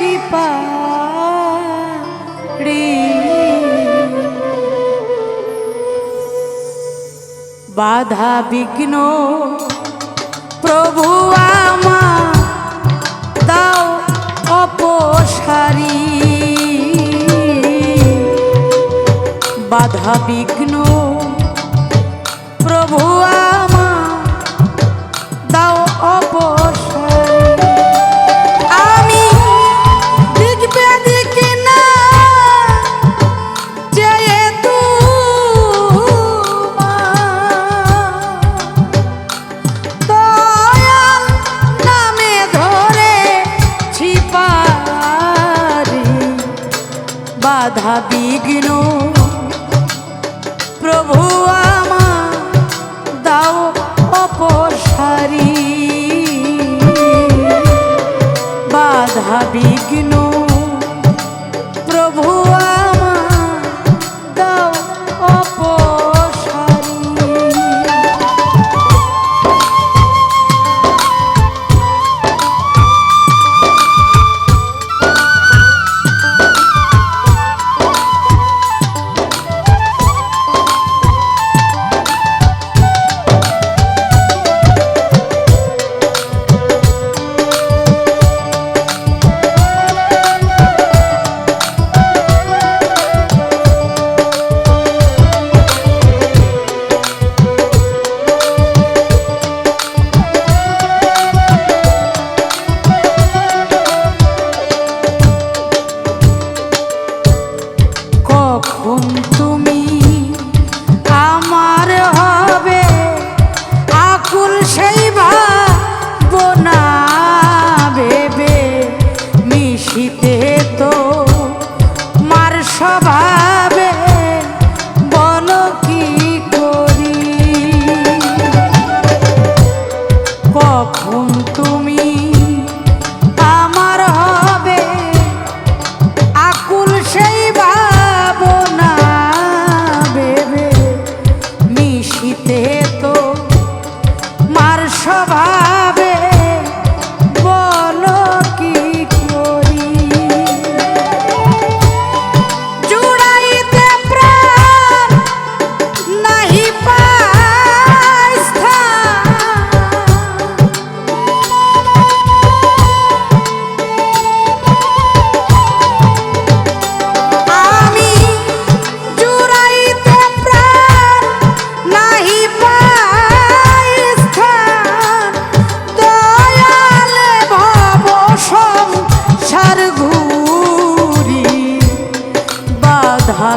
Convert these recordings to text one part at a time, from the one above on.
শিপা বাধা বিঘ্ন প্রভু আমা দাও অপসারী। বাধা বিঘ্ন প্রভু আ Habibi.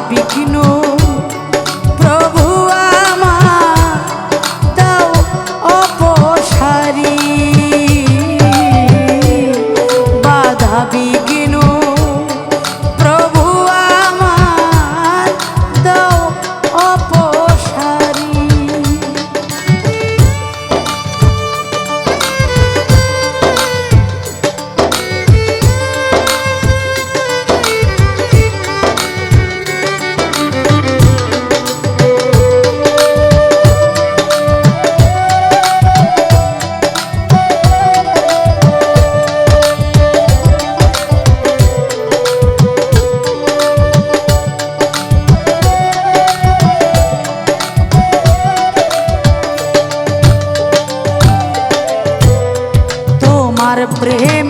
be Prem